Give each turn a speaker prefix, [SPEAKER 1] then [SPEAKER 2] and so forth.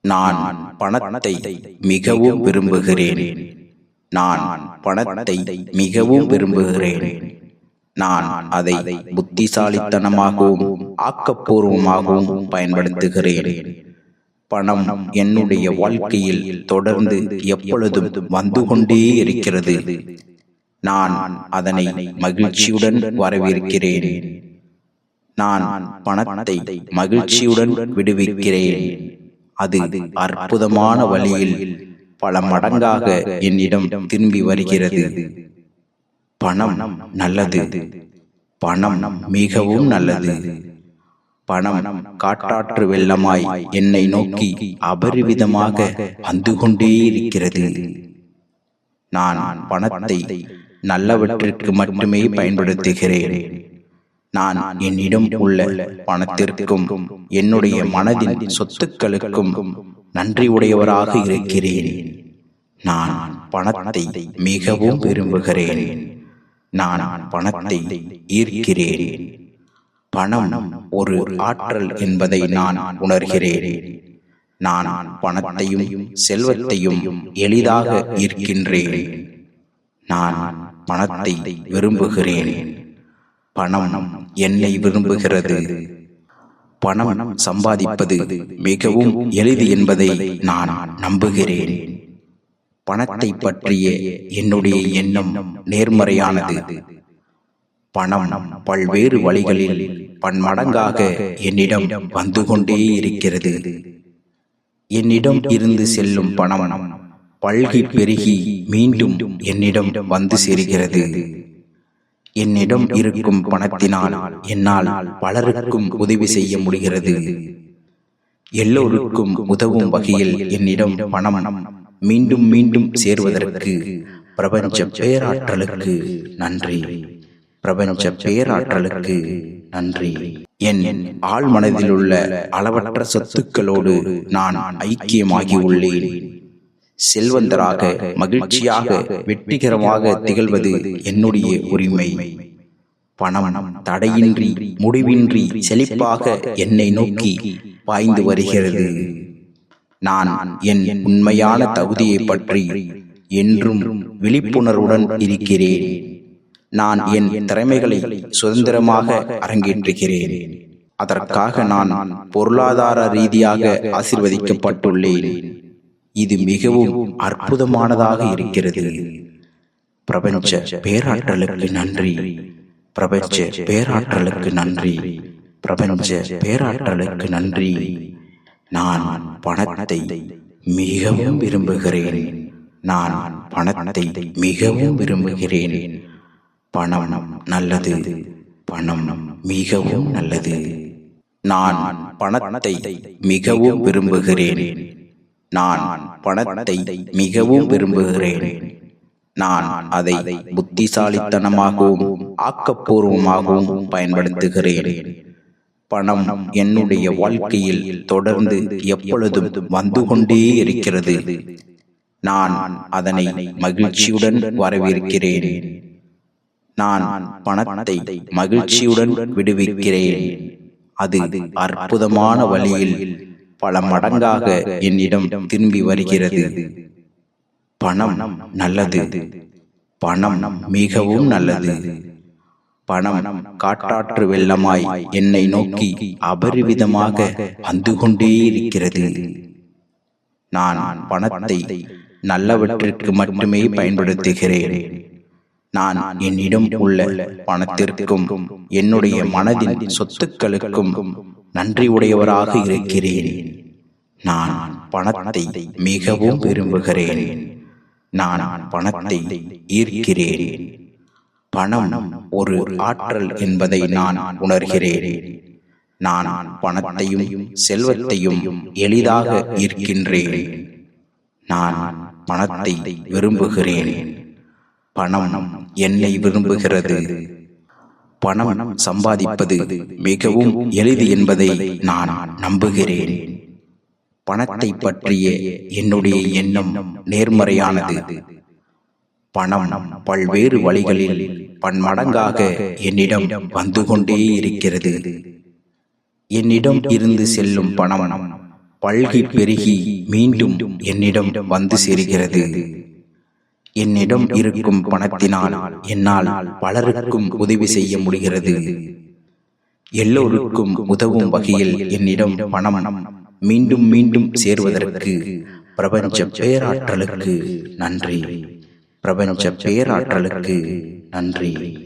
[SPEAKER 1] நான் பணத்தை மிகவும் விரும்புகிறேன். நான் பணத்தை மிகவும் விரும்புகிறேன். நான் அதை புத்திசாலித்தனமாகவும் ஆக்கப்பூர்வமாகவும் பயன்படுத்துகிறேன். பணம் என்னுடைய வாழ்க்கையில் தொடர்ந்து எப்பொழுதும் வந்து கொண்டே இருக்கிறது. நான் அதனை மகிழ்ச்சியுடன் வரவேற்கிறேன். நான் பணத்தை மகிழ்ச்சியுடன் விடுவிக்கிறேன். அது அற்புதமான வழியில் பல மடங்காக என்னிடம் திரும்பி வருகிறது. பணம் நல்லது. பணம் மிகவும் நல்லது. பணம் காட்டாற்று வெள்ளமாய் என்னை நோக்கி அபரிவிதமாக வந்து கொண்டே இருக்கிறது நான் பணத்தை நல்லவற்றிற்கு மட்டுமே பயன்படுத்துகிறேன். நான் என்னிடம் உள்ள பணத்திற்கும் என்னுடைய மனதின் சொத்துக்களுக்கும் நன்றி உடையவராக இருக்கிறேன். நான் பணத்தை மிகவும் விரும்புகிறேன். நான் பணத்தை ஈர்க்கிறேன். பணம் ஒரு ஆற்றல் என்பதை நான் உணர்கிறேன். நான் பணத்தையும் செல்வத்தையும் எளிதாக ஈர்க்கின்றேன். நான் பணத்தை விரும்புகிறேன். பணம் என்னை விரும்புகிறது. பணம் சம்பாதிப்பது மிகவும் எளிது என்பதை நான் நம்புகிறேன். பணத்தை பற்றிய என்னுடைய எண்ணம் நேர்மறையானது. பணம் பல்வேறு வழிகளில் பன்மடங்காக என்னிடம் வந்து கொண்டே இருக்கிறது. என்னிடம் இருந்து செல்லும் பணம் பல்கி பெருகி மீண்டும் என்னிடம் வந்து சேர்கிறது. என்னிடம் இருக்கும் பணத்தினால் என்னால் பலருக்கும் உதவி செய்ய முடிகிறது. எல்லோருக்கும் உதவும் வகையில் என்னிடம் பணம் மீண்டும் மீண்டும் சேர்வதற்கு பிரபஞ்ச பேராற்றலுக்கு நன்றி. பிரபஞ்ச பேராற்றலுக்கு நன்றி. என் ஆழ் மனதில் உள்ள அளவற்ற சொத்துக்களோடு நான் ஐக்கியமாகி உள்ளேன். செல்வந்தராக மகிழ்ச்சியாக வெற்றிகரமாக திகழ்வது என்னுடைய உரிமை. பணம் தடையின்றி முடிவின்றி செழிப்பாக என்னை நோக்கி பாய்ந்து வருகிறது. நான் என் உண்மையான தகுதியை பற்றி என்றும் விழிப்புணர்வுடன் இருக்கிறேன். நான் என் திறமைகளை சுதந்திரமாக அரங்கேற்றுகிறேன். அதற்காக நான் பொருளாதார ரீதியாக ஆசிர்வதிக்கப்பட்டுள்ளேன். இது மிகவும் அற்புதமானதாக இருக்கிறது. பிரபஞ்ச பேராற்றலுக்கு நன்றி. பிரபஞ்ச பேராற்றலுக்கு நன்றி. பிரபஞ்ச பேராற்றலுக்கு நன்றி. நான் பணத்தை மிகவும் விரும்புகிறேன். நான் பணத்தை மிகவும் விரும்புகிறேன். பணம் நல்லது. பணம் மிகவும் நல்லது. நான் பணத்தை மிகவும் விரும்புகிறேன். நான் பணத்தை மிகவும் விரும்புகிறேன். நான் அதை புத்திசாலித்தனமாகவும் ஆக்கப்பூர்வமாகவும் பயன்படுத்துகிறேன். பணம் என்னுடைய வாழ்க்கையில் தொடர்ந்து எப்பொழுதும் வந்து கொண்டே இருக்கிறது. நான் அதனை மகிழ்ச்சியுடன் வரவேற்கிறேன். நான் பணத்தை மகிழ்ச்சியுடன் விடுவிக்கிறேன். அது அற்புதமான வழியில் பல மடங்காக என்னிடம் திரும்பி வருகிறது. பணம் நல்லது. பணம் மிகவும் நல்லது. பணம் காட்டாற்று வெள்ளமாய் என்னை நோக்கி அபரிவிதமாக வந்து கொண்டே இருக்கிறது. நான் பணத்தை நல்லவற்றிற்கு மட்டுமே பயன்படுத்துகிறேன். நான் என்னிடம் உள்ள பணத்திற்கும் என்னுடைய மனதின் சொத்துக்களுக்கும் நன்றி உடையவராக இருக்கிறேன். நான் பணத்தை மிகவும் விரும்புகிறேன். நான் பணத்தை ஈர்க்கிறேன். பணம் ஒரு ஆற்றல் என்பதை நான் உணர்கிறேன். நான் பணத்தையும் செல்வத்தையும் எளிதாக ஈர்க்கின்றேன். நான் பணத்தை விரும்புகிறேன். பணம் என்னை விரும்புகிறது. பணம் சம்பாதிப்பது மிகவும் எளிது என்பதை நான் நம்புகிறேன். பணத்தை பற்றிய என்னுடைய எண்ணம் நேர்மறையானது. பணம் பல்வேறு வழிகளில் பன்மடங்காக என்னிடம் வந்து கொண்டே இருக்கிறது. என்னிடம் இருந்து செல்லும் பணம் பல்கி பெருகி மீண்டும் என்னிடம் வந்து சேர்கிறது. என்னிடம் இருக்கும் பணத்தினால் என்னால் பலருக்கும் உதவி செய்ய முடிகிறது. எல்லோருக்கும் உதவும் வகையில் என்னிடம் பணம் மீண்டும் மீண்டும் சேர்வதற்கு பிரபஞ்ச பேராற்றலுக்கு நன்றி. பிரபஞ்ச பேராற்றலுக்கு நன்றி.